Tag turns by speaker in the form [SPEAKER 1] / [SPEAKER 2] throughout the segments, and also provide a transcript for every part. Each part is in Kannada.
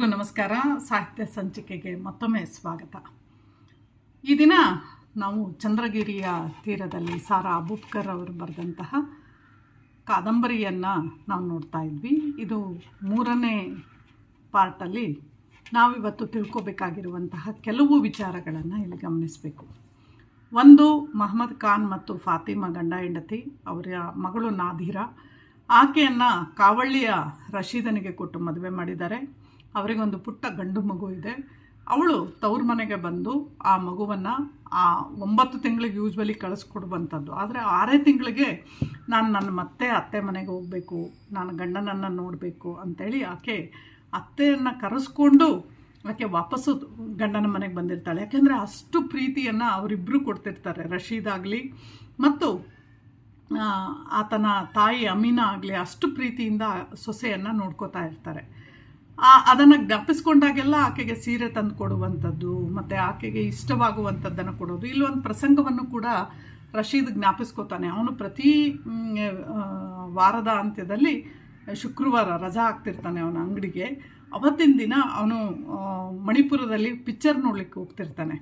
[SPEAKER 1] ಎಲ್ರಿಗೂ ನಮಸ್ಕಾರ. ಸಾಹಿತ್ಯ ಸಂಚಿಕೆಗೆ ಮತ್ತೊಮ್ಮೆ ಸ್ವಾಗತ. ಈ ದಿನ ನಾವು ಚಂದ್ರಗಿರಿಯ ತೀರದಲ್ಲಿ ಸಾರಾ ಅಬೂಬ್ಕರ್ ಅವರು ಬರೆದಂತಹ ಕಾದಂಬರಿಯನ್ನು ನಾವು ನೋಡ್ತಾ ಇದ್ವಿ. ಇದು ಮೂರನೇ ಪಾರ್ಟಲ್ಲಿ ನಾವಿವತ್ತು ತಿಳ್ಕೋಬೇಕಾಗಿರುವಂತಹ ಕೆಲವು ವಿಚಾರಗಳನ್ನು ಇಲ್ಲಿ ಗಮನಿಸಬೇಕು. ಒಂದು, ಮಹಮ್ಮದ್ ಖಾನ್ ಮತ್ತು ಫಾತಿಮಾ ಗಂಡ ಹೆಂಡತಿ, ಅವರ ಮಗಳು ನಾದಿರಾ. ಆಕೆಯನ್ನು ಕಾವಳ್ಳಿಯ ರಶೀದನಿಗೆ ಕೊಟ್ಟು ಮದುವೆ ಮಾಡಿದ್ದಾರೆ. ಅವರಿಗೊಂದು ಪುಟ್ಟ ಗಂಡು ಮಗು ಇದೆ. ಅವಳು ತವ್ರ ಮನೆಗೆ ಬಂದು ಆ ಮಗುವನ್ನು ಆ ಒಂಬತ್ತು ತಿಂಗಳಿಗೆ ಯೂಶ್ವಲಿ ಕಳಿಸ್ಕೊಡುವಂಥದ್ದು ಆದರೆ ಆರೇ ತಿಂಗಳಿಗೆ ನಾನು ನನ್ನ ಮತ್ತೆ ಅತ್ತೆ ಮನೆಗೆ ಹೋಗಬೇಕು, ನಾನು ಗಂಡನನ್ನು ನೋಡಬೇಕು ಅಂತೇಳಿ ಆಕೆ ಅತ್ತೆಯನ್ನು ಕರೆಸ್ಕೊಂಡು ಆಕೆ ವಾಪಸ್ಸು ಗಂಡನ ಮನೆಗೆ ಬಂದಿರ್ತಾಳೆ. ಯಾಕೆಂದರೆ ಅಷ್ಟು ಪ್ರೀತಿಯನ್ನು ಅವರಿಬ್ಬರು ಕೊಡ್ತಿರ್ತಾರೆ. ರಶೀದ್ ಆಗಲಿ ಮತ್ತು ಆತನ ತಾಯಿ ಅಮೀನಾ ಆಗಲಿ ಅಷ್ಟು ಪ್ರೀತಿಯಿಂದ ಸೊಸೆಯನ್ನು ನೋಡ್ಕೋತಾ ಇರ್ತಾರೆ. ಅದನ್ನು ಜ್ಞಾಪಿಸ್ಕೊಂಡಾಗೆಲ್ಲ ಆಕೆಗೆ ಸೀರೆ ತಂದು ಕೊಡುವಂಥದ್ದು, ಮತ್ತು ಆಕೆಗೆ ಇಷ್ಟವಾಗುವಂಥದ್ದನ್ನು ಕೊಡೋದು. ಇಲ್ಲೊಂದು ಪ್ರಸಂಗವನ್ನು ಕೂಡ ರಶೀದ್ ಜ್ಞಾಪಿಸ್ಕೋತಾನೆ. ಅವನು ಪ್ರತಿ ವಾರದ ಅಂತ್ಯದಲ್ಲಿ ಶುಕ್ರವಾರ ರಜಾ ಆಗ್ತಿರ್ತಾನೆ ಅವನ ಅಂಗಡಿಗೆ. ಅವತ್ತಿನ ದಿನ ಅವನು ಮಣಿಪುರದಲ್ಲಿ ಪಿಕ್ಚರ್ ನೋಡ್ಲಿಕ್ಕೆ ಹೋಗ್ತಿರ್ತಾನೆ.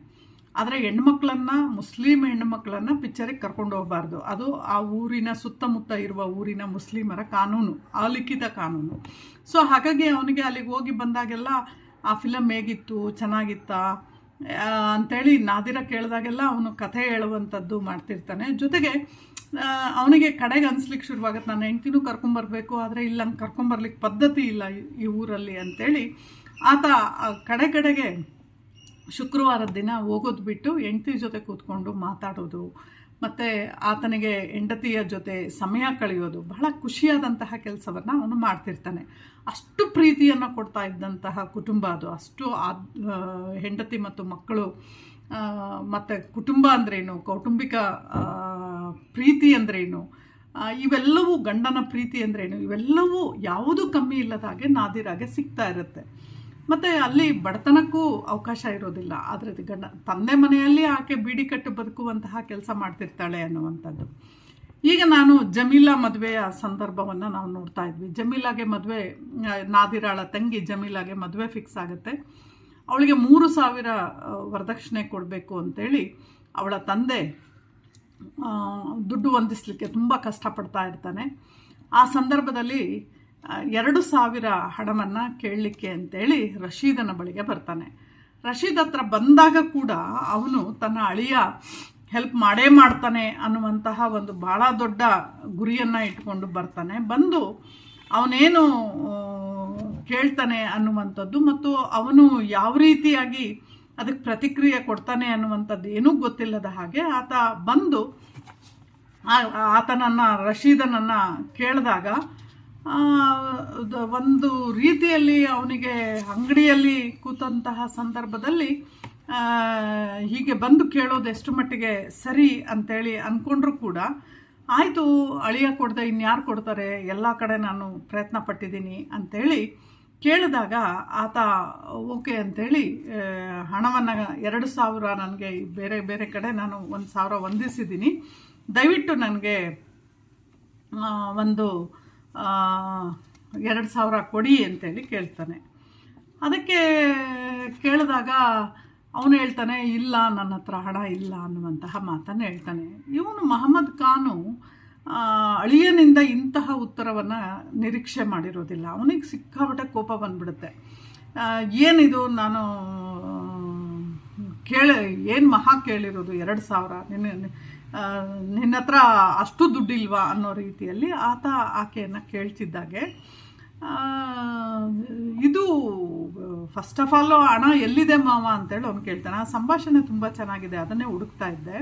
[SPEAKER 1] ಆದರೆ ಹೆಣ್ಮಕ್ಳನ್ನು, ಮುಸ್ಲಿಂ ಹೆಣ್ಮಕ್ಳನ್ನ ಪಿಕ್ಚರಿಗೆ ಕರ್ಕೊಂಡು ಹೋಗಬಾರ್ದು. ಅದು ಆ ಊರಿನ ಸುತ್ತಮುತ್ತ ಇರುವ ಊರಿನ ಮುಸ್ಲಿಮರ ಕಾನೂನು, ಅಲಿಖಿತ ಕಾನೂನು. ಸೊ ಹಾಗಾಗಿ ಅವನಿಗೆ ಅಲ್ಲಿಗೆ ಹೋಗಿ ಬಂದಾಗೆಲ್ಲ, ಆ ಫಿಲಮ್ ಹೇಗಿತ್ತು, ಚೆನ್ನಾಗಿತ್ತಾ? ಅಂಥೇಳಿ ನಾದಿರ ಕೇಳಿದಾಗೆಲ್ಲ ಅವನು ಕಥೆ ಹೇಳುವಂಥದ್ದು ಮಾಡ್ತಿರ್ತಾನೆ. ಜೊತೆಗೆ ಅವನಿಗೆ ಕಡೆಗೆ ಅನ್ಸ್ಲಿಕ್ಕೆ ಶುರುವಾಗುತ್ತೆ. ನನ್ನ ಹೆಂಡ್ತಿನೂ ಕರ್ಕೊಂಬರ್ಬೇಕು ಆದರೆ ಇಲ್ಲ ಕರ್ಕೊಂಬರ್ಲಿಕ್ಕೆ ಪದ್ಧತಿ ಇಲ್ಲ ಈ- ಊರಲ್ಲಿ ಅಂಥೇಳಿ ಆತ ಕಡೆ ಕಡೆಗೆ ಶುಕ್ರವಾರದ ದಿನ ಹೋಗೋದು ಬಿಟ್ಟು ಹೆಂಡತಿ ಜೊತೆ ಕೂತ್ಕೊಂಡು ಮಾತಾಡೋದು, ಮತ್ತು ಆತನಿಗೆ ಹೆಂಡತಿಯ ಜೊತೆ ಸಮಯ ಕಳೆಯೋದು, ಬಹಳ ಖುಷಿಯಾದಂತಹ ಕೆಲಸವನ್ನು ಅವನು ಮಾಡ್ತಿರ್ತಾನೆ. ಅಷ್ಟು ಪ್ರೀತಿಯನ್ನು ಕೊಡ್ತಾ ಇದ್ದಂತಹ ಕುಟುಂಬ ಅದು. ಅಷ್ಟು ಹೆಂಡತಿ ಮತ್ತು ಮಕ್ಕಳು ಮತ್ತು ಕುಟುಂಬ ಅಂದ್ರೇನು, ಕೌಟುಂಬಿಕ ಪ್ರೀತಿ ಅಂದ್ರೇನು ಇವೆಲ್ಲವೂ ಗಂಡನ ಪ್ರೀತಿ ಅಂದ್ರೇನು, ಇವೆಲ್ಲವೂ ಯಾವುದೂ ಕಮ್ಮಿ ಇಲ್ಲದ ಹಾಗೆ ನಾದಿರಾಗೆ ಸಿಗ್ತಾ ಇರುತ್ತೆ. ಮತ್ತು ಅಲ್ಲಿ ಬಡತನಕ್ಕೂ ಅವಕಾಶ ಇರೋದಿಲ್ಲ. ಆದರೆ ಗಂಡ, ತಂದೆ ಮನೆಯಲ್ಲಿ ಆಕೆ ಬೀಡಿ ಕಟ್ಟು ಬದುಕುವಂತಹ ಕೆಲಸ ಮಾಡ್ತಿರ್ತಾಳೆ ಅನ್ನುವಂಥದ್ದು. ಈಗ ನಾನು ಜಮೀಲಾ ಮದುವೆಯ ಸಂದರ್ಭವನ್ನು ನಾವು ನೋಡ್ತಾ ಇದ್ವಿ. ಜಮೀಲಾಗೆ ಮದುವೆ ನಾದಿರಾಳ ತಂಗಿ ಜಮೀಲಾಗೆ ಮದುವೆ ಫಿಕ್ಸ್ ಆಗುತ್ತೆ. ಅವಳಿಗೆ ಮೂರು ಸಾವಿರ ವರದಕ್ಷಿಣೆ ಕೊಡಬೇಕು ಅಂತೇಳಿ ಅವಳ ತಂದೆ ದುಡ್ಡು ಹೊಂದಿಸ್ಲಿಕ್ಕೆ ತುಂಬ ಕಷ್ಟಪಡ್ತಾ ಇರ್ತಾನೆ. ಆ ಸಂದರ್ಭದಲ್ಲಿ ಎರಡು ಸಾವಿರ ಹಣವನ್ನು ಕೇಳಲಿಕ್ಕೆ ಅಂತೇಳಿ ರಶೀದನ ಬಳಿಗೆ ಬರ್ತಾನೆ. ರಶೀದ್ ಹತ್ರ ಬಂದಾಗ ಕೂಡ ಅವನು ತನ್ನ ಅಳಿಯ ಹೆಲ್ಪ್ ಮಾಡೇ ಮಾಡ್ತಾನೆ ಅನ್ನುವಂತಹ ಒಂದು ಭಾಳ ದೊಡ್ಡ ಗುರಿಯನ್ನು ಇಟ್ಕೊಂಡು ಬರ್ತಾನೆ. ಬಂದು ಅವನೇನು ಕೇಳ್ತಾನೆ ಅನ್ನುವಂಥದ್ದು ಮತ್ತು ಅವನು ಯಾವ ರೀತಿಯಾಗಿ ಅದಕ್ಕೆ ಪ್ರತಿಕ್ರಿಯೆ ಕೊಡ್ತಾನೆ ಅನ್ನುವಂಥದ್ದು ಏನೂ ಗೊತ್ತಿಲ್ಲದ ಹಾಗೆ ಆತ ಬಂದು ಆತನನ್ನು, ರಶೀದನನ್ನು ಕೇಳಿದಾಗ ಒಂದು ರೀತಿಯಲ್ಲಿ ಅವನಿಗೆ ಅಂಗಡಿಯಲ್ಲಿ ಕೂತಂತಹ ಸಂದರ್ಭದಲ್ಲಿ ಹೀಗೆ ಬಂದು ಕೇಳೋದು ಎಷ್ಟು ಮಟ್ಟಿಗೆ ಸರಿ ಅಂತೇಳಿ ಅಂದ್ಕೊಂಡ್ರು ಕೂಡ, ಆಯಿತು, ಅಳಿಯ ಕೊಡದೆ, ಇನ್ಯಾರು ಕೊಡ್ತಾರೆ, ಎಲ್ಲ ಕಡೆ ನಾನು ಪ್ರಯತ್ನ ಪಟ್ಟಿದ್ದೀನಿ ಅಂತೇಳಿ ಕೇಳಿದಾಗ ಆತ, ಓಕೆ ಅಂತೇಳಿ ಹಣವನ್ನು ಎರಡು ಸಾವಿರ ನನಗೆ ಬೇರೆ ಬೇರೆ ಕಡೆ ನಾನು ಒಂದು ಸಾವಿರ ಹೊಂದಿಸಿದ್ದೀನಿ. ದಯವಿಟ್ಟು ನನಗೆ ಒಂದು ಎರಡು ಸಾವಿರ ಕೊಡಿ ಅಂತೇಳಿ ಕೇಳ್ತಾನೆ. ಅದಕ್ಕೆ ಕೇಳಿದಾಗ ಅವನು ಹೇಳ್ತಾನೆ, ಇಲ್ಲ, ನನ್ನ ಹತ್ರ ಹಣ ಇಲ್ಲ ಅನ್ನುವಂತಹ ಮಾತನ್ನು ಹೇಳ್ತಾನೆ. ಇವನು ಮಹಮ್ಮದ್ ಖಾನು ಅಳಿಯನಿಂದ ಇಂತಹ ಉತ್ತರವನ್ನು ನಿರೀಕ್ಷೆ ಮಾಡಿರೋದಿಲ್ಲ. ಅವನಿಗೆ ಸಿಕ್ಕಾಪಟ್ಟೆ ಕೋಪ ಬಂದ್ಬಿಡುತ್ತೆ. ಏನಿದು, ನಾನು ಕೇಳ, ಏನು ಮಹಾ ಕೇಳಿರೋದು? ಎರಡು ಸಾವಿರ. ನಿನ್ನ ನಿನ್ನ ಹತ್ರ ಅಷ್ಟು ದುಡ್ಡಿಲ್ವಾ ಅನ್ನೋ ರೀತಿಯಲ್ಲಿ ಆತ ಆಕೆಯನ್ನು ಕೇಳ್ತಿದ್ದಾಗೆ. ಇದು ಫಸ್ಟ್ ಆಫ್ ಆಲ್ ಹಣ ಎಲ್ಲಿದೆ ಮಾವ ಅಂತೇಳಿ ಅವ್ನು ಕೇಳ್ತಾನೆ. ಆ ಸಂಭಾಷಣೆ ತುಂಬ ಚೆನ್ನಾಗಿದೆ, ಅದನ್ನೇ ಹುಡುಕ್ತಾ ಇದ್ದೆ.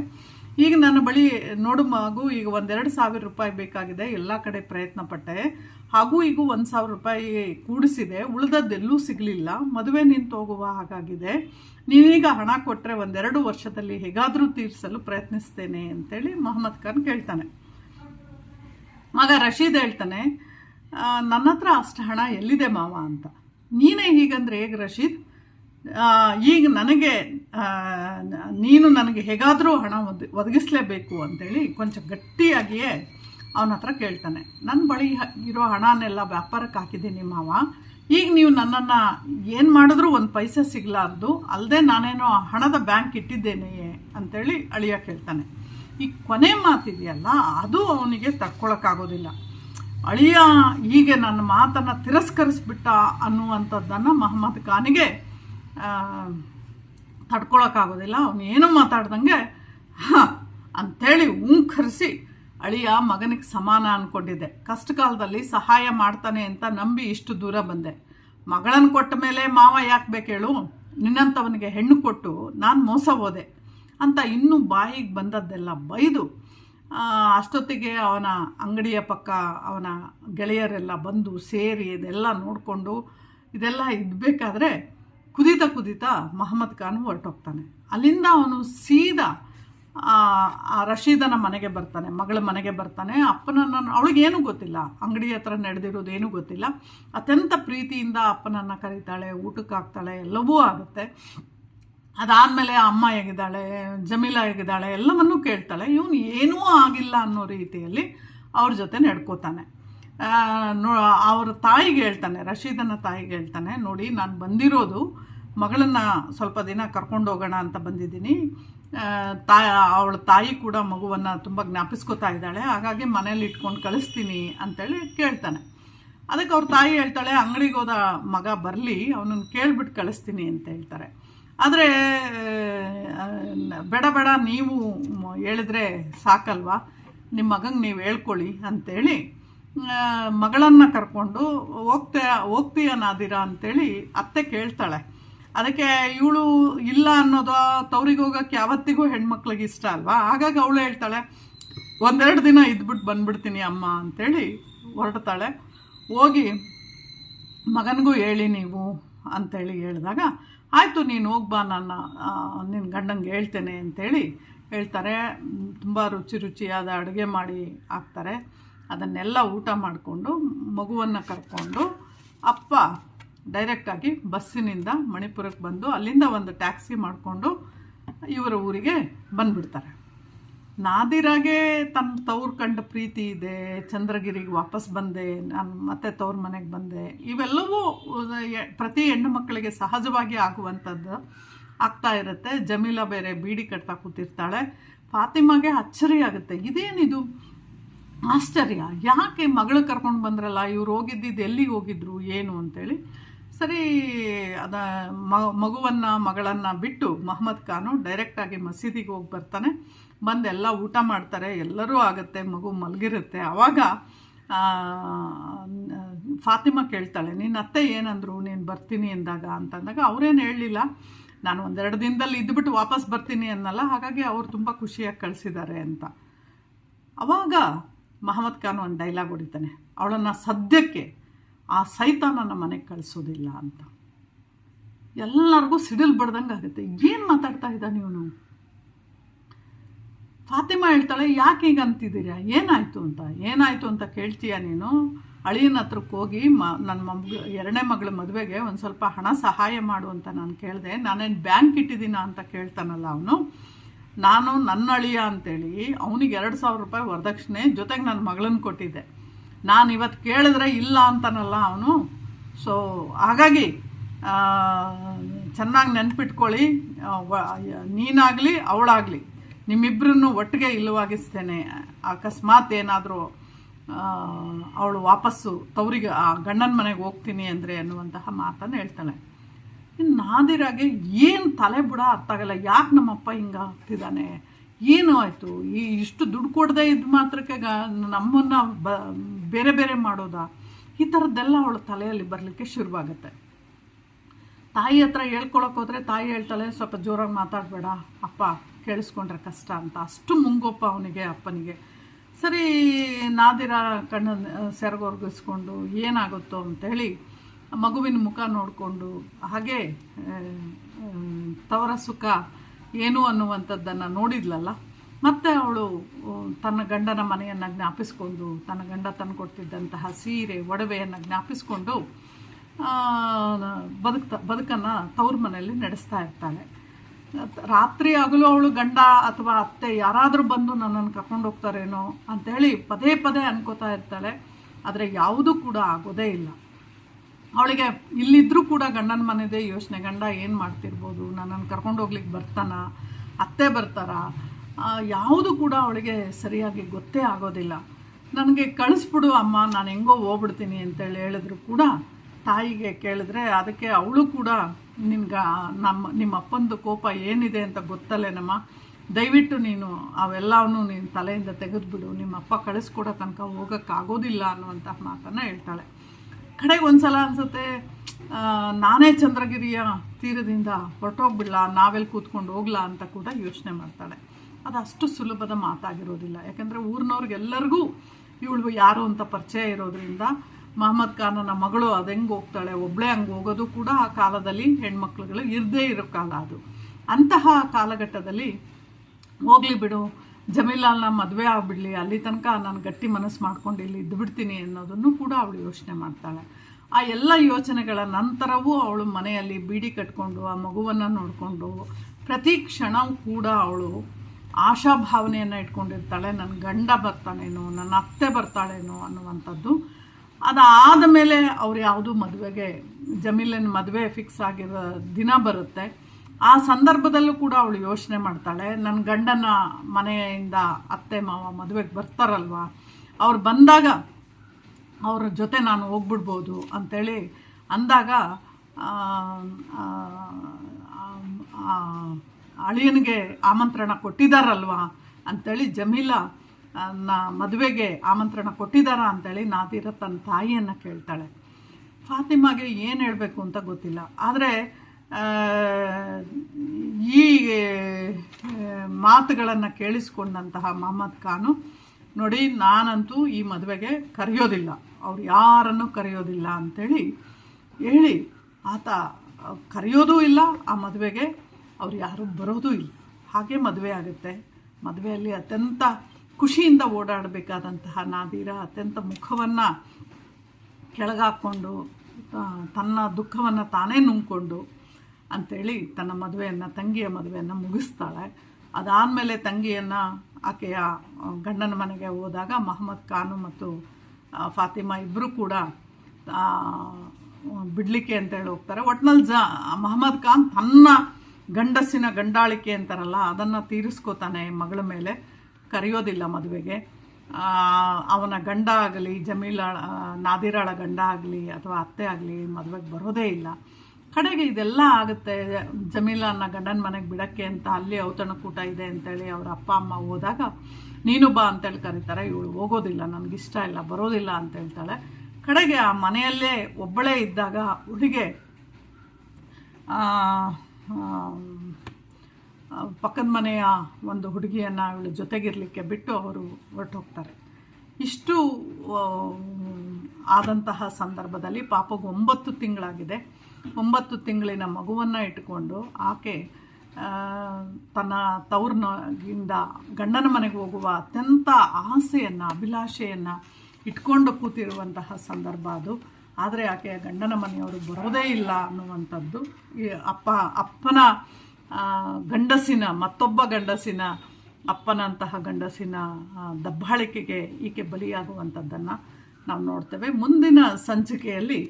[SPEAKER 1] ಈಗ ನನ್ನ ಬಳಿ ನೋಡು ಮಗು, ಈಗ ಒಂದೆರಡು ಸಾವಿರ ರೂಪಾಯಿ ಬೇಕಾಗಿದೆ. ಎಲ್ಲ ಕಡೆ ಪ್ರಯತ್ನ ಪಟ್ಟೆ. ಹಾಗೂ ಈಗ ಒಂದು ಸಾವಿರ ರೂಪಾಯಿ ಕೂಡಿಸಿದೆ. ಉಳಿದದ್ದೆಲ್ಲೂ ಸಿಗಲಿಲ್ಲ. ಮದುವೆ ನಿಂತು ಹೋಗುವ ಹಾಗಾಗಿದೆ. ನೀವೀಗ ಹಣ ಕೊಟ್ಟರೆ ಒಂದೆರಡು ವರ್ಷದಲ್ಲಿ ಹೇಗಾದರೂ ತೀರಿಸಲು ಪ್ರಯತ್ನಿಸ್ತೇನೆ ಅಂತೇಳಿ ಮೊಹಮ್ಮದ್ ಖಾನ್ ಕೇಳ್ತಾನೆ. ಆಗ ರಶೀದ್ ಹೇಳ್ತಾನೆ ನನ್ನ ಹತ್ರ ಅಷ್ಟು ಹಣ ಎಲ್ಲಿದೆ ಮಾವ? ಅಂತ. ನೀನೇ ಹೀಗಂದ್ರೆ ಹೇಗೆ ರಶೀದ್? ಈಗ ನನಗೆ ನೀನು ನನಗೆ ಹೇಗಾದರೂ ಹಣ ಒದ, ಒದಗಿಸಲೇಬೇಕು ಅಂತೇಳಿ ಕೊಂಚ ಗಟ್ಟಿಯಾಗಿಯೇ ಅವನ ಹತ್ರ ಕೇಳ್ತಾನೆ. ನನ್ನ ಬಳಿ ಇರೋ ಹಣನೆಲ್ಲ ವ್ಯಾಪಾರಕ್ಕೆ ಹಾಕಿದ್ದೀನಿ ಮಾವ. ಈಗ ನೀವು ನನ್ನನ್ನು ಏನು ಮಾಡಿದ್ರೂ ಒಂದು ಪೈಸೆ ಸಿಗಲಾರ್ದು ಅಲ್ಲದೆ ನಾನೇನೋ ಹಣದ ಬ್ಯಾಂಕ್ ಇಟ್ಟಿದ್ದೇನೆ ಅಂತೇಳಿ ಅಳಿಯ ಕೇಳ್ತಾನೆ. ಈ ಕೊನೆ ಮಾತಿದೆಯಲ್ಲ, ಅದು ಅವನಿಗೆ ತಕ್ಕೊಳಕ್ಕಾಗೋದಿಲ್ಲ. ಅಳಿಯ ಹೀಗೆ ನನ್ನ ಮಾತನ್ನು ತಿರಸ್ಕರಿಸ್ಬಿಟ್ಟ ಅನ್ನುವಂಥದ್ದನ್ನು ಮಹಮ್ಮದ್ ಖಾನಿಗೆ ತಡ್ಕೊಳಕ್ಕಾಗೋದಿಲ್ಲ, ಅವನು ಏನೂ ಮಾತಾಡ್ದಂಗೆ, ಹ ಅಂಥೇಳಿ ಉಂಕರಿಸಿ ಅಳಿಯ ಮಗನಿಗೆ ಸಮಾನ ಅಂದ್ಕೊಂಡಿದ್ದೆ ಕಷ್ಟ ಕಾಲದಲ್ಲಿ ಸಹಾಯ ಮಾಡ್ತಾನೆ ಅಂತ ನಂಬಿ ಇಷ್ಟು ದೂರ ಬಂದೆ. ಮಗಳನ್ನು ಕೊಟ್ಟ ಮೇಲೆ ಮಾವ ಯಾಕೆ ಬೇಕೇಳು? ನಿನ್ನಂಥವನಿಗೆ ಹೆಣ್ಣು ಕೊಟ್ಟು ನಾನು ಮೋಸ ಹೋದೆ ಅಂತ ಇನ್ನೂ ಬಾಯಿಗೆ ಬಂದದ್ದೆಲ್ಲ ಬೈದು ಅಷ್ಟೊತ್ತಿಗೆ ಅವನ ಅಂಗಡಿಯ ಪಕ್ಕ ಅವನ ಗೆಳೆಯರೆಲ್ಲ ಬಂದು ಸೇರಿ ಇದೆಲ್ಲ ನೋಡಿಕೊಂಡು, ಇದೆಲ್ಲ ಇದ್ಬೇಕಾದ್ರೆ ಕುದೀತಾ ಕುದೀತಾ ಮಹಮ್ಮದ್ ಖಾನ್ ಹೊರಟೋಗ್ತಾನೆ. ಅಲ್ಲಿಂದ ಅವನು ಸೀದಾ ಆ, ರಶೀದನ ಮನೆಗೆ ಬರ್ತಾನೆ ಮಗಳ ಮನೆಗೆ ಬರ್ತಾನೆ. ಅಪ್ಪನನ್ನು ಅವಳಿಗೇನೂ ಗೊತ್ತಿಲ್ಲ ಅಂಗಡಿ ಹತ್ರ ನಡೆದಿರೋದು ಏನೂ ಗೊತ್ತಿಲ್ಲ. ಅತ್ಯಂತ ಪ್ರೀತಿಯಿಂದ ಅಪ್ಪನನ್ನು ಕರೀತಾಳೆ ಊಟಕ್ಕೆ ಹಾಕ್ತಾಳೆ ಎಲ್ಲವೂ ಆಗುತ್ತೆ. ಅದಾದಮೇಲೆ ಅಮ್ಮ ಹೇಗಿದ್ದಾಳೆ ಜಮೀಲ ಹೇಗಿದ್ದಾಳೆ ಎಲ್ಲವನ್ನೂ ಕೇಳ್ತಾಳೆ. ಇವನು ಏನೂ ಆಗಿಲ್ಲ ಅನ್ನೋ ರೀತಿಯಲ್ಲಿ ಅವ್ರ ಜೊತೆ ನಡ್ಕೋತಾನೆ. ಅವ್ರ ತಾಯಿಗೆ ಹೇಳ್ತಾನೆ, ರಶೀದನ ತಾಯಿಗೆ ಹೇಳ್ತಾನೆ, ನೋಡಿ, ನಾನು ಬಂದಿರೋದು, ಮಗಳನ್ನ ಸ್ವಲ್ಪ ದಿನ ಕರ್ಕೊಂಡು ಹೋಗೋಣ ಅಂತ ಬಂದಿದ್ದೀನಿ. ತಾ, ಅವಳ ತಾಯಿ ಕೂಡ ಮಗುವನ್ನು ತುಂಬ ಜ್ಞಾಪಿಸ್ಕೊತಾ ಇದ್ದಾಳೆ, ಹಾಗಾಗಿ ಮನೇಲಿ ಇಟ್ಕೊಂಡು ಕಳಿಸ್ತೀನಿ ಅಂತೇಳಿ ಕೇಳ್ತಾನೆ. ಅದಕ್ಕೆ ಅವ್ರ ತಾಯಿ ಹೇಳ್ತಾಳೆ, ಅಂಗಡಿಗೆ ಹೋದ ಮಗ ಬರಲಿ, ಅವನನ್ನು ಕೇಳ್ಬಿಟ್ಟು ಕಳಿಸ್ತೀನಿ ಅಂತ ಹೇಳ್ತಾರೆ. ಆದರೆ ಬೇಡ ಬೇಡ, ನೀವು ಹೇಳಿದ್ರೆ ಸಾಕಲ್ವಾ? ನಿಮ್ಮ ಮಗಂಗೆ ನೀವು ಹೇಳ್ಕೊಳ್ಳಿ ಅಂತೇಳಿ ಮಗಳನ್ನು ಕರ್ಕೊಂಡು ಹೋಗ್ತೀಯ ಹೋಗ್ತೀಯ ನಾದಿರಾ ಅಂತೇಳಿ ಅತ್ತೆ ಕೇಳ್ತಾಳೆ. ಅದಕ್ಕೆ ಇವಳು ಇಲ್ಲ ಅನ್ನೋದು ತವ್ರಿಗೆ ಹೋಗೋಕ್ಕೆ ಯಾವತ್ತಿಗೂ ಹೆಣ್ಮಕ್ಳಿಗೆ ಇಷ್ಟ ಅಲ್ವಾ? ಹಾಗಾಗಿ ಅವಳು ಹೇಳ್ತಾಳೆ, ಒಂದೆರಡು ದಿನ ಇದ್ಬಿಟ್ಟು ಬಂದ್ಬಿಡ್ತೀನಿ ಅಮ್ಮ ಅಂತೇಳಿ ಹೊರಡ್ತಾಳೆ. ಹೋಗಿ, ಮಗನಿಗೂ ಹೇಳಿ ನೀವು ಅಂತೇಳಿ ಹೇಳಿದಾಗ, ಆಯಿತು, ನೀನು ಹೋಗ್ಬಾ ನನ್ನ ನಿನ್ನ ಗಂಡಂಗೆ ಹೇಳ್ತೇನೆ ಅಂತೇಳಿ ಹೇಳ್ತಾರೆ. ತುಂಬ ರುಚಿ ರುಚಿಯಾದ ಅಡುಗೆ ಮಾಡಿ ಹಾಕ್ತಾರೆ. ಅದನ್ನೆಲ್ಲ ಊಟ ಮಾಡಿಕೊಂಡು, ಮಗುವನ್ನು ಕರ್ಕೊಂಡು ಅಪ್ಪ ಡೈರೆಕ್ಟಾಗಿ ಬಸ್ಸಿನಿಂದ ಮಣಿಪುರಕ್ಕೆ ಬಂದು ಅಲ್ಲಿಂದ ಒಂದು ಟ್ಯಾಕ್ಸಿ ಮಾಡಿಕೊಂಡು ಇವರ ಊರಿಗೆ ಬಂದುಬಿಡ್ತಾರೆ. ನಾದಿರಾಗೆ ತನ್ನ ತವ್ರ ಕಂಡ ಪ್ರೀತಿ ಇದೆ, ಚಂದ್ರಗಿರಿಗೆ ವಾಪಸ್ ಬಂದೆ, ನಾನು ಮತ್ತೆ ತವ್ರ ಮನೆಗೆ ಬಂದೆ. ಇವೆಲ್ಲವೂ ಪ್ರತಿ ಹೆಣ್ಣು ಮಕ್ಕಳಿಗೆ ಸಹಜವಾಗಿ ಆಗುವಂಥದ್ದು ಆಗ್ತಾ ಇರುತ್ತೆ. ಜಮೀಲಾ ಬೇರೆ ಬೀಡಿ ಕಟ್ತಾ ಕೂತಿರ್ತಾಳೆ. ಫಾತಿಮಾಗೆ ಅಚ್ಚರಿ ಆಗುತ್ತೆ. ಇದೇನಿದು? ಆಶ್ಚರ್ಯ. ಯಾಕೆ ಮಗಳು ಕರ್ಕೊಂಡು ಬಂದ್ರಲ್ಲ? ಇವ್ರು ಹೋಗಿದ್ದಿದ್ದು ಎಲ್ಲಿಗೆ ಹೋಗಿದ್ರು? ಏನು ಅಂತೇಳಿ. ಸರಿ, ಅದ ಮಗುವನ್ನು, ಮಗಳನ್ನು ಬಿಟ್ಟು ಮಹಮ್ಮದ್ ಖಾನು ಡೈರೆಕ್ಟಾಗಿ ಮಸೀದಿಗೆ ಹೋಗಿ ಬರ್ತಾನೆ. ಬಂದು ಎಲ್ಲ ಊಟ ಮಾಡ್ತಾರೆ. ಎಲ್ಲರೂ ಆಗುತ್ತೆ. ಮಗು ಮಲಗಿರುತ್ತೆ. ಆವಾಗ ಫಾತಿಮ ಕೇಳ್ತಾಳೆ ನಿನ್ನ ಅತ್ತೆ ಏನಂದ್ರು? ನೀನು ಬರ್ತೀನಿ ಎಂದಾಗ ಅಂತಂದಾಗ ಅವರೇನು ಹೇಳಲಿಲ್ಲ. ನಾನು ಒಂದೆರಡು ದಿನದಲ್ಲಿ ಇದ್ಬಿಟ್ಟು ವಾಪಸ್ ಬರ್ತೀನಿ ಅನ್ನಲ್ಲ. ಹಾಗಾಗಿ ಅವ್ರು ತುಂಬ ಖುಷಿಯಾಗಿ ಕಳಿಸಿದ್ದಾರೆ ಅಂತ. ಅವಾಗ ಮಹಮ್ಮದ್ ಖಾನ್ ಒಂದು ಡೈಲಾಗ್ ಹೊಡಿತಾನೆ. ಅವಳನ್ನು ಸದ್ಯಕ್ಕೆ ಆ ಸೈತಾನನ ಮನೆಗೆ ಕಳಿಸೋದಿಲ್ಲ ಅಂತ. ಎಲ್ಲರಿಗೂ ಸಿಡಿಲ್ ಬಡ್ದಂಗೆ ಆಗುತ್ತೆ. ಏನು ಮಾತಾಡ್ತಾ ಇದ್ದಾನೆ ಇವನು? ಫಾತಿಮಾ ಹೇಳ್ತಾಳೆ, ಯಾಕೆ ಈಗ ಅಂತಿದ್ದೀರಾ? ಏನಾಯಿತು ಅಂತ? ಏನಾಯಿತು ಅಂತ ಕೇಳ್ತೀಯ ನೀನು? ಅಳಿಯನ ಹತ್ರಕ್ಕೆ ಹೋಗಿ ಮ ನನ್ನ ಮಗ ಎರಡನೇ ಮಗಳ ಮದುವೆಗೆ ಒಂದು ಸ್ವಲ್ಪ ಹಣ ಸಹಾಯ ಮಾಡು ಅಂತ ನಾನು ಕೇಳಿದೆ. ನಾನೇನು ಬ್ಯಾಂಕ್ ಇಟ್ಟಿದ್ದೀನ ಅಂತ ಕೇಳ್ತಾನಲ್ಲ ಅವನು. ನಾನು ನನ್ನ ಅಳಿಯ ಅಂತೇಳಿ ಅವನಿಗೆ ಎರಡು ಸಾವಿರ ರೂಪಾಯಿ ವರದಕ್ಷಿಣೆ ಜೊತೆಗೆ ನನ್ನ ಮಗಳನ್ನ ಕೊಟ್ಟಿದ್ದೆ. ನಾನು ಇವತ್ತು ಕೇಳಿದ್ರೆ ಇಲ್ಲ ಅಂತಾನಲ್ಲ ಅವನು. ಸೊ ಹಾಗಾಗಿ ಚೆನ್ನಾಗಿ ನೆನ್ಪಿಟ್ಕೊಳ್ಳಿ. ನೀನಾಗಲಿ, ಅವಳಾಗಲಿ. ನಿಮ್ಮಿಬ್ಬರನ್ನು ಒಟ್ಟಿಗೆ ಇಲ್ಲವಾಗಿಸ್ತೇನೆ. ಅಕಸ್ಮಾತ್ ಏನಾದರೂ ಅವಳು ವಾಪಸ್ಸು ತವರಿಗೆ, ಆ, ಗಂಡನ ಮನೆಗೆ ಹೋಗ್ತೀನಿ ಅಂದರೆ ಅನ್ನುವಂತಹ ಮಾತನ್ನು ಹೇಳ್ತಾಳೆ. ನಾದಿರಾಗೆ ಏನು ತಲೆ ಬುಡ ಅರ್ಥ ಆಗಲ್ಲ. ಯಾಕೆ ನಮ್ಮಪ್ಪ ಹಿಂಗೆ ಆಗ್ತಿದ್ದಾನೆ ಏನು ಆಯಿತು? ಈ ಇಷ್ಟು ದುಡ್ಡು ಕೊಡದೆ ಇದ್ದು ಮಾತ್ರಕ್ಕೆ ನಮ್ಮನ್ನು ಬ, ಬೇರೆ ಬೇರೆ ಮಾಡೋದಾ? ಈ ಥರದ್ದೆಲ್ಲ ಅವಳ ತಲೆಯಲ್ಲಿ ಬರಲಿಕ್ಕೆ ಶುರುವಾಗುತ್ತೆ. ತಾಯಿ ಹತ್ರ ಹೇಳ್ಕೊಳಕ್ಕೆ ಹೋದರೆ ತಾಯಿ ಹೇಳ್ತಾಳೆ, ಸ್ವಲ್ಪ ಜೋರಾಗಿ ಮಾತಾಡಬೇಡ, ಅಪ್ಪ ಕೇಳಿಸ್ಕೊಂಡ್ರೆ ಕಷ್ಟ ಅಂತ. ಅಷ್ಟು ಮುಂಗೋಪ ಅವನಿಗೆ, ಅಪ್ಪನಿಗೆ. ಸರಿ, ನಾದಿರ ಕಣ್ಣು ಸೆರಗೊರ್ಗಿಸ್ಕೊಂಡು ಏನಾಗುತ್ತೋ ಅಂತೇಳಿ ಮಗುವಿನ ಮುಖ ನೋಡಿಕೊಂಡು, ಹಾಗೆ ತವರ ಸುಖ ಏನು ಅನ್ನುವಂಥದ್ದನ್ನು ನೋಡಿದ್ಲಲ್ಲ, ಮತ್ತೆ ಅವಳು ತನ್ನ ಗಂಡನ ಮನೆಯನ್ನು ಜ್ಞಾಪಿಸ್ಕೊಂಡು, ತನ್ನ ಗಂಡ ತಂದು ಕೊಡ್ತಿದ್ದಂತಹ ಸೀರೆ, ಒಡವೆಯನ್ನು ಜ್ಞಾಪಿಸ್ಕೊಂಡು ಬದುಕ್ತಾ, ಬದುಕನ್ನು ತವ್ರ ಮನೆಯಲ್ಲಿ ನಡೆಸ್ತಾ ಇರ್ತಾಳೆ. ರಾತ್ರಿ ಆಗಲೂ ಅವಳು ಗಂಡ ಅಥವಾ ಅತ್ತೆ ಯಾರಾದರೂ ಬಂದು ನನ್ನನ್ನು ಕರ್ಕೊಂಡು ಹೋಗ್ತಾರೇನೋ ಹೇಳಿ ಪದೇ ಪದೇ ಅನ್ಕೋತಾ ಇರ್ತಾಳೆ. ಆದರೆ ಯಾವುದೂ ಕೂಡ ಆಗೋದೇ ಇಲ್ಲ. ಅವಳಿಗೆ ಇಲ್ಲಿದ್ದರೂ ಕೂಡ ಗಂಡನ ಮನೆದೇ ಯೋಚನೆ, ಗಂಡ ಏನು ಮಾಡ್ತಿರ್ಬೋದು? ನನ್ನನ್ನು ಕರ್ಕೊಂಡು ಹೋಗ್ಲಿಕ್ಕೆ ಬರ್ತಾನ? ಅತ್ತೆ ಬರ್ತಾರ? ಯಾವುದು ಕೂಡ ಅವಳಿಗೆ ಸರಿಯಾಗಿ ಗೊತ್ತೇ ಆಗೋದಿಲ್ಲ. ನನಗೆ ಕಳಿಸ್ಬಿಡು ಅಮ್ಮ, ನಾನು ಹೆಂಗೋ ಹೋಗ್ಬಿಡ್ತೀನಿ ಅಂತೇಳಿ ಹೇಳಿದ್ರು ಕೂಡ ತಾಯಿಗೆ ಕೇಳಿದ್ರೆ ಅದಕ್ಕೆ ಅವಳು ಕೂಡ ನಿನ್ಗೆ ನಮ್ಮ, ನಿಮ್ಮ ಅಪ್ಪಂದು ಕೋಪ ಏನಿದೆ ಅಂತ ಗೊತ್ತಲ್ಲೇನಮ್ಮ? ದಯವಿಟ್ಟು ನೀನು ಅವೆಲ್ಲವನ್ನು ನೀನು ತಲೆಯಿಂದ ತೆಗೆದುಬಿಡು. ನಿಮ್ಮ ಅಪ್ಪ ಕಳಿಸ್ಕೊಡೋ ತನಕ ಹೋಗೋಕ್ಕಾಗೋದಿಲ್ಲ ಅನ್ನುವಂಥ ಮಾತನ್ನು ಹೇಳ್ತಾಳೆ. ಕಡೆಗೆ ಒಂದ್ಸಲ ಅನಿಸುತ್ತೆ ನಾನೇ ಚಂದ್ರಗಿರಿಯ ತೀರದಿಂದ ಹೊರಟೋಗ್ಬಿಡ್ಲಾ ನಾವೆಲ್ಲಿ ಕೂತ್ಕೊಂಡು ಹೋಗ್ಲಾ ಅಂತ ಕೂಡ ಯೋಚನೆ ಮಾಡ್ತಾಳೆ. ಅದು ಅಷ್ಟು ಸುಲಭದ ಮಾತಾಗಿರೋದಿಲ್ಲ. ಯಾಕಂದರೆ ಊರಿನವ್ರಿಗೆಲ್ಲರಿಗೂ ಇವಳು ಯಾರು ಅಂತ ಪರಿಚಯ ಇರೋದ್ರಿಂದ ಮಹಮ್ಮದ್ ಖಾನನ ಮಗಳು ಅದು ಹೆಂಗೆ ಹೋಗ್ತಾಳೆ ಒಬ್ಬಳೇ ಹಂಗೆ ಹೋಗೋದು ಕೂಡ ಆ ಕಾಲದಲ್ಲಿ ಹೆಣ್ಮಕ್ಳುಗಳು ಇರದೇ ಇರೋ ಕಾಲ ಅದು. ಅಂತಹ ಕಾಲಘಟ್ಟದಲ್ಲಿ ಹೋಗ್ಲಿ ಬಿಡು ಜಮೀಲಾಲ್ನ ಮದುವೆ ಆಗ್ಬಿಡ್ಲಿ, ಅಲ್ಲಿ ತನಕ ನಾನು ಗಟ್ಟಿ ಮನಸ್ಸು ಮಾಡ್ಕೊಂಡು ಇಲ್ಲಿ ಇದ್ದುಬಿಡ್ತೀನಿ ಅನ್ನೋದನ್ನು ಕೂಡ ಅವಳು ಯೋಚನೆ ಮಾಡ್ತಾಳೆ. ಆ ಎಲ್ಲ ಯೋಚನೆಗಳ ನಂತರವೂ ಅವಳು ಮನೆಯಲ್ಲಿ ಬೀಡಿ ಕಟ್ಕೊಂಡು, ಆ ಮಗುವನ್ನು ನೋಡಿಕೊಂಡು, ಪ್ರತಿ ಕ್ಷಣವೂ ಕೂಡ ಅವಳು ಆಶಾಭಾವನೆಯನ್ನು ಇಟ್ಕೊಂಡಿರ್ತಾಳೆ ನನ್ನ ಗಂಡ ಬರ್ತಾನೇನೋ, ನನ್ನ ಅತ್ತೆ ಬರ್ತಾಳೇನೋ ಅನ್ನುವಂಥದ್ದು. ಅದಾದ ಮೇಲೆ ಅವ್ರು ಯಾವುದು ಮದುವೆಗೆ, ಜಮೀಲಿನ ಮದುವೆ ಫಿಕ್ಸ್ ಆಗಿರೋ ದಿನ ಬರುತ್ತೆ. ಆ ಸಂದರ್ಭದಲ್ಲೂ ಕೂಡ ಅವಳು ಯೋಚನೆ ಮಾಡ್ತಾಳೆ ನನ್ನ ಗಂಡನ ಮನೆಯಿಂದ ಅತ್ತೆ, ಮಾವ ಮದುವೆಗೆ ಬರ್ತಾರಲ್ವ? ಅವ್ರು ಬಂದಾಗ ಅವ್ರ ಜೊತೆ ನಾನು ಹೋಗ್ಬಿಡ್ಬೋದು ಅಂಥೇಳಿ ಅಂದಾಗ ಅಳಿಯನಿಗೆ ಆಮಂತ್ರಣ ಕೊಟ್ಟಿದ್ದಾರಲ್ವಾ ಅಂಥೇಳಿ ಜಮೀಲ, ನ ಮದುವೆಗೆ ಆಮಂತ್ರಣ ಕೊಟ್ಟಿದ್ದಾರ ಅಂತೇಳಿ ನಾದಿರ ತನ್ನ ತಾಯಿಯನ್ನು ಕೇಳ್ತಾಳೆ. ಫಾತಿಮಾಗೆ ಏನು ಹೇಳಬೇಕು ಅಂತ ಗೊತ್ತಿಲ್ಲ. ಆದರೆ ಈ ಮಾತುಗಳನ್ನು ಕೇಳಿಸ್ಕೊಂಡಂತಹ ಮಹಮ್ಮದ್ ಖಾನು, ನೋಡಿ, ನಾನಂತೂ ಈ ಮದುವೆಗೆ ಕರೆಯೋದಿಲ್ಲ. ಅವ್ರು ಯಾರನ್ನು ಕರೆಯೋದಿಲ್ಲ ಅಂಥೇಳಿ ಹೇಳಿ, ಆತ ಕರೆಯೋದೂ ಇಲ್ಲ, ಆ ಮದುವೆಗೆ ಅವ್ರು ಯಾರು ಬರೋದೂ ಇಲ್ಲ. ಹಾಗೆ ಮದುವೆ ಆಗುತ್ತೆ. ಮದುವೆಯಲ್ಲಿ ಅತ್ಯಂತ ಖುಷಿಯಿಂದ ಓಡಾಡಬೇಕಾದಂತಹ ನಾದೀರ, ಅತ್ಯಂತ ಮುಖವನ್ನು ಕೆಳಗಾಕ್ಕೊಂಡು ತನ್ನ ದುಃಖವನ್ನು ತಾನೇ ನುಂಗ್ಕೊಂಡು ಅಂಥೇಳಿ ತನ್ನ ಮದುವೆಯನ್ನು, ತಂಗಿಯ ಮದುವೆಯನ್ನು ಮುಗಿಸ್ತಾಳೆ. ಅದಾದಮೇಲೆ ತಂಗಿಯನ್ನು ಆಕೆಯ ಗಂಡನ ಮನೆಗೆ ಹೋದಾಗ ಮಹಮ್ಮದ್ ಖಾನು ಮತ್ತು ಫಾತಿಮಾ ಇಬ್ಬರು ಕೂಡ ಬಿಡಲಿಕ್ಕೆ ಅಂತೇಳಿ ಹೋಗ್ತಾರೆ. ಒಟ್ನಲ್ಲಿ ಜ, ಮಹಮ್ಮದ್ ಖಾನ್ ತನ್ನ ಗಂಡಸಿನ ಗಂಡಾಳಿಕೆ ಅಂತಾರಲ್ಲ, ಅದನ್ನು ತೀರಿಸ್ಕೋತಾನೆ ಮಗಳ ಮೇಲೆ. ಕರೆಯೋದಿಲ್ಲ ಮದುವೆಗೆ. ಅವನ ಗಂಡ ಆಗಲಿ ಜಮೀಲಾಳ ನಾದಿರಾಳ ಗಂಡ ಆಗಲಿ ಅಥವಾ ಅತ್ತೆ ಆಗಲಿ ಮದುವೆಗೆ ಬರೋದೇ ಇಲ್ಲ. ಕಡೆಗೆ ಇದೆಲ್ಲ ಆಗುತ್ತೆ. ಜಮೀಲನ್ನ ಗಂಡನ ಮನೆಗೆ ಬಿಡಕ್ಕೆ ಅಂತ ಅಲ್ಲಿ ಔತಣಕೂಟ ಇದೆ ಅಂತೇಳಿ ಅವ್ರ ಅಪ್ಪ, ಅಮ್ಮ ಹೋದಾಗ, ನೀನು ಬಾ ಅಂತೇಳಿ ಕರೀತಾರೆ. ಇವಳು ಹೋಗೋದಿಲ್ಲ, ನನಗಿಷ್ಟ ಇಲ್ಲ, ಬರೋದಿಲ್ಲ ಅಂತ ಹೇಳ್ತಾಳೆ. ಕಡೆಗೆ ಆ ಮನೆಯಲ್ಲೇ ಒಬ್ಬಳೇ ಇದ್ದಾಗ ಹುಡುಗೆ ಪಕ್ಕದ ಮನೆಯ ಒಂದು ಹುಡುಗಿಯನ್ನು ಅವಳ ಜೊತೆಗಿರಲಿಕ್ಕೆ ಬಿಟ್ಟು ಅವರು ಹೊರಟೋಗ್ತಾರೆ. ಇಷ್ಟು ಆದಂತಹ ಸಂದರ್ಭದಲ್ಲಿ ಪಾಪಗೆ ಒಂಬತ್ತು ತಿಂಗಳಾಗಿದೆ. ಒಂಬತ್ತು ತಿಂಗಳಿನ ಮಗುವನ್ನು ಇಟ್ಟುಕೊಂಡು ಆಕೆ ತನ್ನ ತವ್ರನಿಂದ ಗಂಡನ ಮನೆಗೆ ಹೋಗುವ ಅತ್ಯಂತ ಆಸೆಯನ್ನು, ಅಭಿಲಾಷೆಯನ್ನು ಇಟ್ಕೊಂಡು ಕೂತಿರುವಂತಹ ಸಂದರ್ಭ ಅದು. ಆದರೆ ಆಕೆಯ ಗಂಡನ ಮನೆಯವರು ಬರೋದೇ ಇಲ್ಲ ಅನ್ನುವಂಥದ್ದು. ಈ ಅಪ್ಪ, ಅಪ್ಪನ ಗಂಡಸಿನ, ಮತ್ತೊಬ್ಬ ಗಂಡಸಿನ, ಅಪ್ಪನಂತಹ ಗಂಡಸಿನ ದಬ್ಬಾಳಿಕೆಗೆ ಈಕೆ ಬಲಿಯಾಗುವಂಥದ್ದನ್ನು ನಾವು ನೋಡ್ತೇವೆ. ಮುಂದಿನ ಸಂಚಿಕೆಯಲ್ಲಿ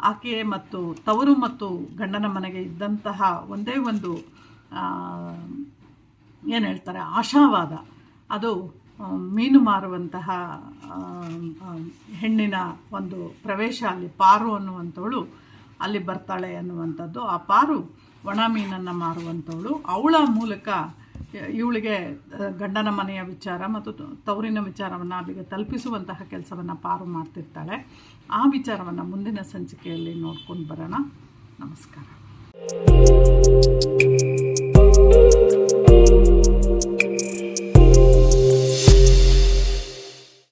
[SPEAKER 1] ಆಕೆ ಮತ್ತು ತವರು ಮತ್ತು ಗಂಡನ ಮನೆಗೆ ಇದ್ದಂತಹ ಒಂದೇ ಒಂದು ಏನು ಹೇಳ್ತಾರೆ, ಆಶಾವಾದ. ಅದು ಮೀನು ಮಾರುವಂತಹ ಹೆಣ್ಣಿನ ಒಂದು ಪ್ರವೇಶ ಅಲ್ಲಿ ಪಾರು ಅನ್ನುವಂಥವಳು ಅಲ್ಲಿ ಬರ್ತಾಳೆ ಅನ್ನುವಂಥದ್ದು. ಆ ಪಾರು ಒಣ ಮೀನನ್ನು ಮಾರುವಂಥವಳು. ಅವಳ ಮೂಲಕ ಇವಳಿಗೆ ಗಂಡನ ಮನೆಯ ವಿಚಾರ ಮತ್ತು ತವರಿನ ವಿಚಾರವನ್ನು ಅಲ್ಲಿಗೆ ತಲುಪಿಸುವಂತಹ ಕೆಲಸವನ್ನು ಪಾರು ಮಾಡ್ತಿರ್ತಾಳೆ. ಆ ವಿಚಾರವನ್ನು ಮುಂದಿನ ಸಂಚಿಕೆಯಲ್ಲಿ ನೋಡ್ಕೊಂಡು ಬರೋಣ. ನಮಸ್ಕಾರ.